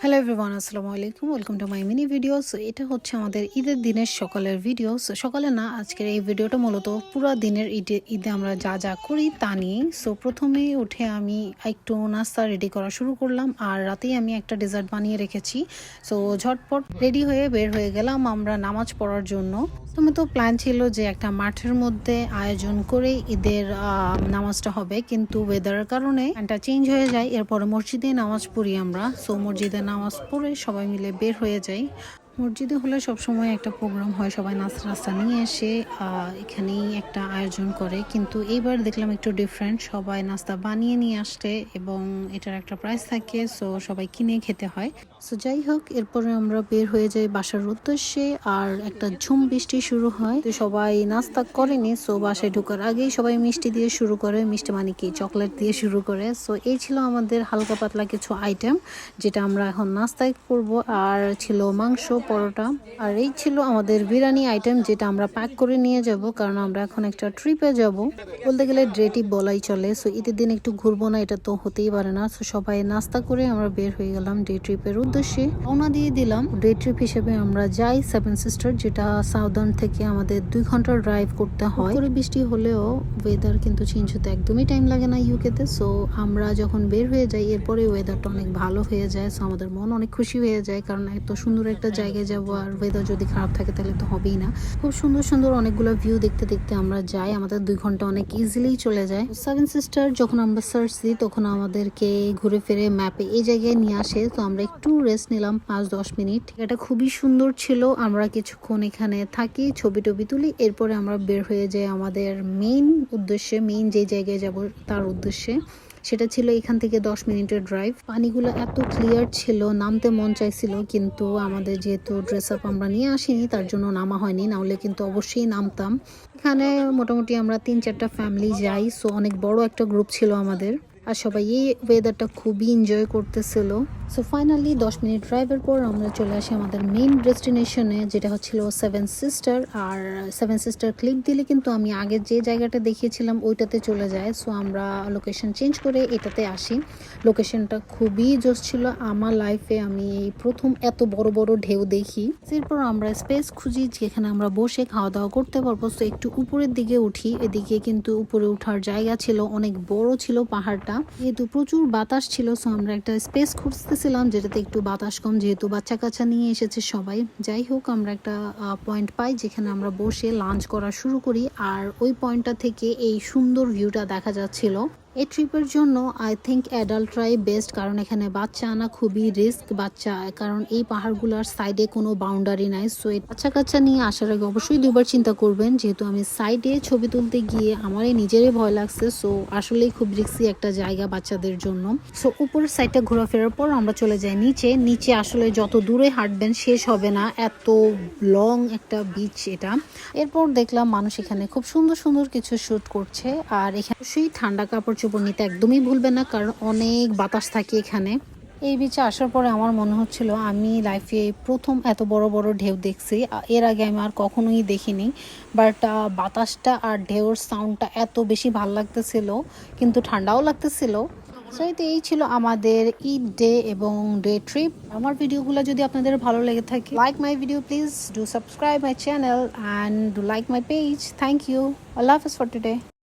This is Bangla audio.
হ্যালো এভরিওয়ান আসসালামু আলাইকুম। Welcome to my mini video so এটা হচ্ছে আমাদের ঈদের দিনের সকালের ভিডিও সো সকালে না, আজকের এই ভিডিওটা মূলত পুরো দিনের ঈদে ঈদে আমরা যা যা করি তা নিয়ে সো প্রথমে উঠে আমি একটু নাস্তা রেডি করা শুরু করলাম আর রাতেই আমি একটা ডেজার্ট বানিয়ে রেখেছি। সো ঝটপট রেডি হয়ে বের হয়ে গেলাম আমরা নামাজ পড়ার জন্য। তুমি তো প্ল্যান ছিল যে একটা মাঠের মধ্যে আয়োজন করে ঈদের নামাজটা হবে। কিন্তু ওয়েদারের কারণে প্ল্যানটা চেঞ্জ হয়ে যায়। এরপরে মসজিদে নামাজ পড়ি আমরা। সো মসজিদে নামাজ পড়ে সবাই মিলে বের হয়ে যাই। মসজিদে হলে সবসময় একটা প্রোগ্রাম হয়, সবাই নাস্তা নাস্তা নিয়ে এসে এখানেই একটা আয়োজন করে। কিন্তু এইবার দেখলাম একটু ডিফারেন্ট সবাই নাস্তা বানিয়ে নিয়ে আসতে এবং এটার একটা প্রাইস থাকে সো সবাই কিনে খেতে হয়। সো যাই হোক, এরপরে আমরা বের হয়ে যাই বাসার উদ্দেশ্যে, আর একটা ঝুম বৃষ্টি শুরু হয়। তো সবাই নাস্তা করেনি সো বাসায় ঢোকার আগেই সবাই মিষ্টি দিয়ে শুরু করে, মিষ্টি মানে কি চকলেট দিয়ে শুরু করে। সো এই ছিল আমাদের হালকা পাতলা কিছু আইটেম যেটা আমরা এখন নাস্তায় করব। আর ছিল মাংস পরোটা। আর এই ছিল আমাদের বিরিয়ানি আইটেম যেটা আমরা প্যাক করে নিয়ে যাব, কারণ আমরা এখন একটা ট্রিপে যাব। বলতে গেলে ডে ট্রিপ বলাই চলে সো ঈদের দিন একটু ঘুরবো না, এটা তো হতেই পারে না। সো সবাই নাস্তা করে আমরা বের হয়ে গেলাম ডে ট্রিপের উদ্দেশ্যে। রওনা দিয়ে দিলাম। ডে ট্রিপ হিসেবে আমরা যাই সেভেন সিস্টার যেটা সাউদার্ন থেকে আমাদের দুই ঘণ্টা ড্রাইভ করতে হয়। করে বৃষ্টি হলেও ওয়েদার কিন্তু চেঞ্জ হতে একদমই টাইম লাগে না ইউকেতে সো আমরা যখন বের হয়ে যাই, এরপরে ওয়েদারটা অনেক ভালো হয়ে যায় সো আমাদের মন অনেক খুশি হয়ে যায়, কারণ এত সুন্দর একটা জায়গায় যাব আর ওয়েদার যদি খারাপ থাকে তাহলে তো হবেই না। খুব সুন্দর সুন্দর অনেকগুলো ভিউ দেখতে দেখতে আমরা যাই। আমাদের দুই ঘণ্টা অনেক ইজিলি চলে যায়। সেভেন সিস্টার যখন আমরা সার্চ দিই, তখন আমাদেরকে ঘুরে ফিরে ম্যাপে এই জায়গায় নিয়ে আসে। তো আমরা একটু রেস্ট নিলাম পাঁচ দশ মিনিট। এটা খুবই সুন্দর ছিল। আমরা কিছুক্ষণ এখানে থাকি, ছবি টবি তুলি। এরপরে আমরা বের হয়ে যাই আমাদের মেইন উদ্দেশ্যে মেইন যে জায়গায় যাব তার উদ্দেশ্যে। সেটা ছিল এখান থেকে দশ মিনিটের ড্রাইভ পানিগুলো এত ক্লিয়ার ছিল, নামতে মন চাইছিল, কিন্তু আমাদের যেহেতু ড্রেস আপ আমরা নিয়ে আসিনি, তার জন্য নামা হয়নি নাহলে কিন্তু অবশ্যই নামতাম। এখানে মোটামুটি আমরা তিন চারটা ফ্যামিলি যাই সো অনেক বড় একটা গ্রুপ ছিল আমাদের। আর সবাই এই ওয়েদারটা খুবই এনজয় করতেছিল। সো ফাইনালি দশ মিনিট ড্রাইভের পর আমরা চলে আসি আমাদের মেইন ডেস্টিনেশনে যেটা হচ্ছিল সেভেন সিস্টার আর সেভেন সিস্টার ক্লিক দিলে কিন্তু আমি আগে যে জায়গাটা দেখিয়েছিলাম, ওইটাতে চলে যায়। সো আমরা লোকেশন চেঞ্জ করে এটাতে আসি। লোকেশনটা খুবই জোস ছিল। আমার লাইফে আমি এই প্রথম এত বড় বড় ঢেউ দেখি। এরপর আমরা স্পেস খুঁজি, যেখানে আমরা বসে খাওয়া দাওয়া করতে পারব। তো একটু উপরের দিকে উঠি। এদিকে কিন্তু উপরে ওঠার জায়গা ছিল, অনেক বড় ছিল পাহাড়টা। যেহেতু প্রচুর বাতাস ছিল সো আমরা একটা স্পেস খুঁজতেছিলাম যেটাতে একটু বাতাস কম, যেহেতু বাচ্চা কাচ্চা নিয়ে এসেছে সবাই। যাই হোক, আমরা একটা পয়েন্ট পাই যেখানে আমরা বসে লাঞ্চ করা শুরু করি। আর ওই পয়েন্টটা থেকে এই সুন্দর ভিউটা দেখা যাচ্ছিল। এই ট্রিপের জন্য আই থিঙ্ক অ্যাডাল্টরাই বেস্ট কারণ এখানে বাচ্চা আনা খুবই রিস্ক বাচ্চা, কারণ এই পাহাড়গুলোর সাইডে কোনো বাউন্ডারি নাই। সো বাচ্চা কাচ্চা নিয়ে আসার আগে অবশ্যই দুবার চিন্তা করবেন, যেহেতু আমি সাইডে ছবি তুলতে গিয়ে আমারই নিজেরই ভয় লাগছে। সো আসলেই খুব রিস্কি একটা জায়গা বাচ্চাদের জন্য। সো উপরের সাইডটা ঘোরাফেরার পর আমরা চলে যাই নিচে। নিচে আসলে যত দূরে হাঁটবেন শেষ হবে না, এত লং একটা বিচ এটা। এরপর দেখলাম মানুষ এখানে খুব সুন্দর সুন্দর কিছু শ্যুট করছে, আর এখানে অবশ্যই ঠান্ডা কাপড় চোপড় নিতে একদমই ভুলবেন না, কারণ অনেক বাতাস থাকে এখানে। এই বিচে আসার পরে আমার মনে হচ্ছিল, আমি লাইফে প্রথম এত বড় বড় ঢেউ দেখছি। এর আগে আমি আর কখনোই দেখিনি। বাট বাতাসটা আর ঢেউর সাউন্ডটা এত বেশি ভালো লাগতেছিল, কিন্তু ঠান্ডাও লাগতেছিল। সো এই ছিল আমাদের ঈদ ডে এবং ডে ট্রিপ আমার ভিডিওগুলো যদি আপনাদের ভালো লেগে থাকে like my video please do subscribe my channel and do like my page thank you আল্লাহ হাফিজ ফর টুডে